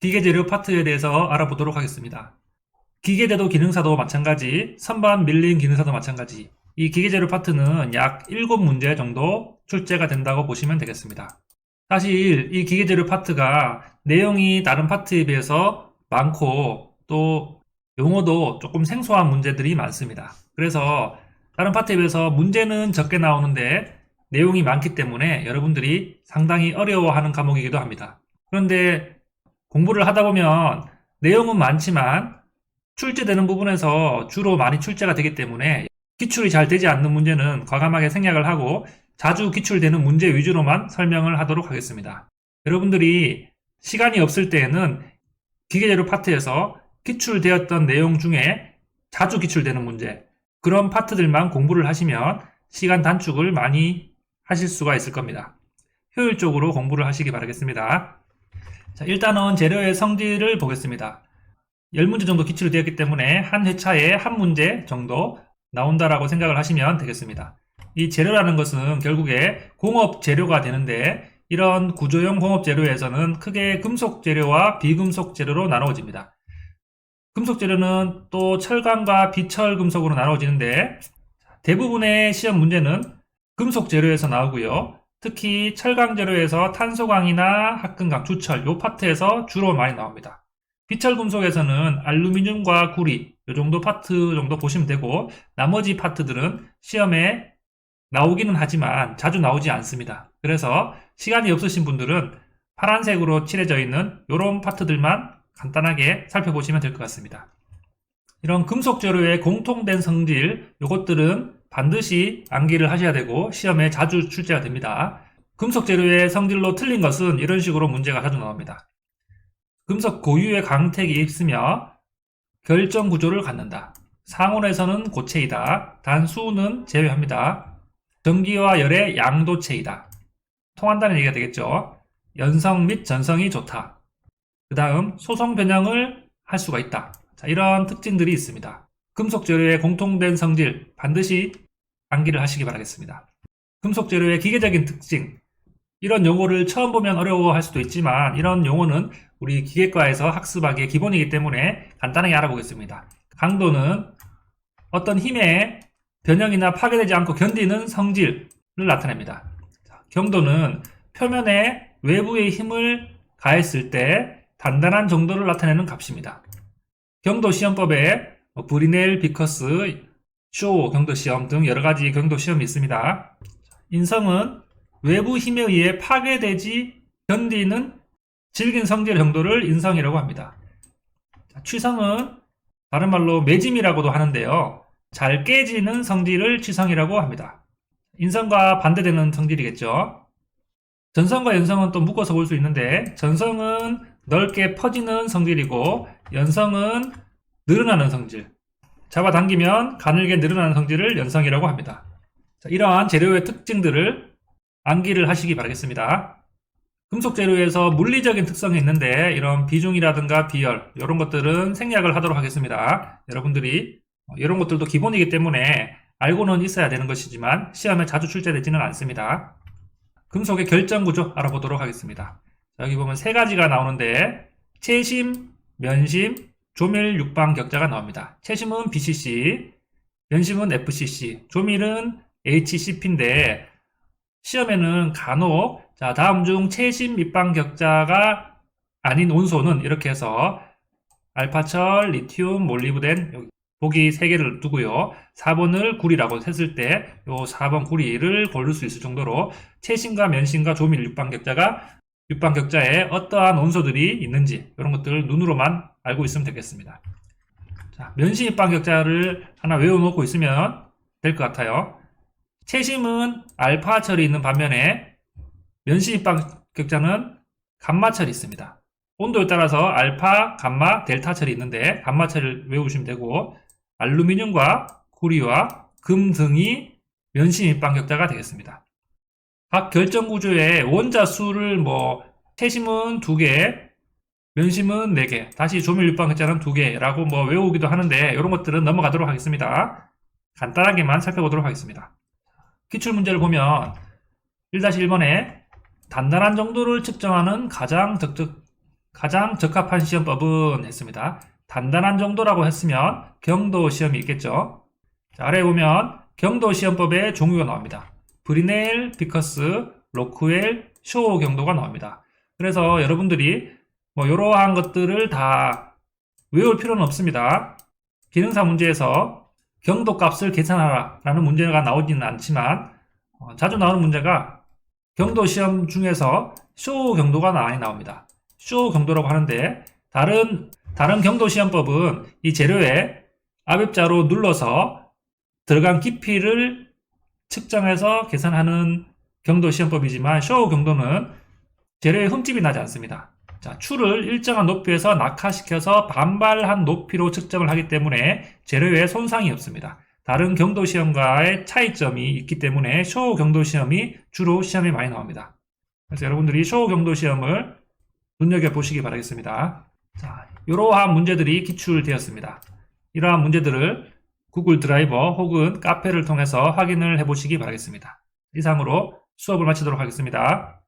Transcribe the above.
기계재료 파트에 대해서 알아보도록 하겠습니다. 기계대도 기능사도 마찬가지, 선반 밀린 기능사도 마찬가지. 이 기계재료 파트는 약 7문제 정도 출제가 된다고 보시면 되겠습니다. 사실 이 기계재료 파트가 내용이 다른 파트에 비해서 많고 또 용어도 조금 생소한 문제들이 많습니다. 그래서 다른 파트에 비해서 문제는 적게 나오는데 내용이 많기 때문에 여러분들이 상당히 어려워하는 과목이기도 합니다. 그런데 공부를 하다 보면 내용은 많지만 출제되는 부분에서 주로 많이 출제가 되기 때문에 기출이 잘 되지 않는 문제는 과감하게 생략을 하고 자주 기출되는 문제 위주로만 설명을 하도록 하겠습니다. 여러분들이 시간이 없을 때에는 기계재료 파트에서 기출되었던 내용 중에 자주 기출되는 문제, 그런 파트들만 공부를 하시면 시간 단축을 많이 하실 수가 있을 겁니다. 효율적으로 공부를 하시기 바라겠습니다. 자, 일단은 재료의 성질을 보겠습니다. 10문제 정도 기출이 되었기 때문에 한 회차에 한 문제 정도 나온다라고 생각을 하시면 되겠습니다. 이 재료라는 것은 결국에 공업 재료가 되는데 이런 구조형 공업 재료에서는 크게 금속 재료와 비금속 재료로 나누어집니다. 금속 재료는 또 철강과 비철 금속으로 나누어지는데 대부분의 시험 문제는 금속 재료에서 나오고요. 특히 철강 재료에서 탄소광이나 합금강, 주철 요 파트에서 주로 많이 나옵니다. 비철 금속에서는 알루미늄과 구리 요 정도 파트 정도 보시면 되고 나머지 파트들은 시험에 나오기는 하지만 자주 나오지 않습니다. 그래서 시간이 없으신 분들은 파란색으로 칠해져 있는 이런 파트들만 간단하게 살펴보시면 될 것 같습니다. 이런 금속 재료의 공통된 성질 요것들은 반드시 암기를 하셔야 되고 시험에 자주 출제가 됩니다. 금속 재료의 성질로 틀린 것은 이런 식으로 문제가 자주 나옵니다. 금속 고유의 강택이 있으며 결정 구조를 갖는다. 상온에서는 고체이다. 단 수는 제외합니다. 전기와 열의 양도체이다. 통한다는 얘기가 되겠죠. 연성 및 전성이 좋다. 그 다음 소성 변형을 할 수가 있다. 자, 이런 특징들이 있습니다. 금속 재료의 공통된 성질 반드시 암기를 하시기 바라겠습니다. 금속 재료의 기계적인 특징 이런 용어를 처음 보면 어려워할 수도 있지만 이런 용어는 우리 기계과에서 학습하기에 기본이기 때문에 간단하게 알아보겠습니다. 강도는 어떤 힘에 변형이나 파괴되지 않고 견디는 성질을 나타냅니다. 경도는 표면에 외부의 힘을 가했을 때 단단한 정도를 나타내는 값입니다. 경도 시험법에 뭐 브리넬, 비커스, 쇼 경도 시험 등 여러 가지 경도 시험이 있습니다. 인성은 외부 힘에 의해 파괴되지 견디는 질긴 성질 정도를 인성이라고 합니다. 취성은 다른 말로 매짐이라고도 하는데요. 잘 깨지는 성질을 취성이라고 합니다. 인성과 반대되는 성질이겠죠. 전성과 연성은 또 묶어서 볼 수 있는데 전성은 넓게 퍼지는 성질이고 연성은 늘어나는 성질. 잡아당기면 가늘게 늘어나는 성질을 연성이라고 합니다. 자, 이러한 재료의 특징들을 암기를 하시기 바라겠습니다. 금속 재료에서 물리적인 특성이 있는데 이런 비중이라든가 비열 이런 것들은 생략을 하도록 하겠습니다. 여러분들이 이런 것들도 기본이기 때문에 알고는 있어야 되는 것이지만 시험에 자주 출제되지는 않습니다. 금속의 결정 구조 알아보도록 하겠습니다. 여기 보면 세 가지가 나오는데 채심, 면심, 조밀 육방 격자가 나옵니다. 채심은 BCC, 면심은 FCC, 조밀은 HCP인데 시험에는 간혹 자 다음 중 채심 밑방 격자가 아닌 온소는 이렇게 해서 알파철, 리튬, 몰리브덴 보기 3개를 두고요. 4번을 구리라고 했을 때 요 4번 구리를 고를 수 있을 정도로 채심과 면심과 조밀 육방 격자가 육방 격자에 어떠한 원소들이 있는지 이런 것들을 눈으로만 알고 있으면 되겠습니다. 자, 면심 입방 격자를 하나 외워놓고 있으면 될 것 같아요. 채심은 알파 철이 있는 반면에 면심 입방 격자는 감마 철이 있습니다. 온도에 따라서 알파, 감마, 델타 철이 있는데 감마 철을 외우시면 되고 알루미늄과 구리와 금 등이 면심 입방 격자가 되겠습니다. 각 결정 구조의 원자 수를 뭐 채심은 2개, 면심은 4개, 다시 조밀 육방 격자는 2개라고 뭐 외우기도 하는데 이런 것들은 넘어가도록 하겠습니다. 간단하게만 살펴보도록 하겠습니다. 기출 문제를 보면 1-1번에 단단한 정도를 측정하는 가장 적적 가장 적합한 시험법은 했습니다. 단단한 정도라고 했으면 경도 시험이 있겠죠. 자, 아래에 보면 경도 시험법의 종류가 나옵니다. 브리넬, 비커스, 로크웰, 쇼 경도가 나옵니다. 그래서 여러분들이 뭐 이러한 것들을 다 외울 필요는 없습니다. 기능사 문제에서 경도 값을 계산하라 라는 문제가 나오지는 않지만 어, 자주 나오는 문제가 경도 시험 중에서 쇼 경도가 많이 나옵니다. 쇼 경도라고 하는데 다른 다른 경도 시험법은 이 재료에 압입자로 눌러서 들어간 깊이를 측정해서 계산하는 경도 시험법이지만 쇼 경도는 재료에 흠집이 나지 않습니다. 자, 추를 일정한 높이에서 낙하시켜서 반발한 높이로 측정을 하기 때문에 재료에 손상이 없습니다. 다른 경도 시험과의 차이점이 있기 때문에 쇼 경도 시험이 주로 시험에 많이 나옵니다. 그래서 여러분들이 쇼 경도 시험을 눈여겨 보시기 바라겠습니다. 자, 이러한 문제들이 기출되었습니다. 이러한 문제들을 구글 드라이버 혹은 카페를 통해서 확인을 해보시기 바라겠습니다. 이상으로 수업을 마치도록 하겠습니다.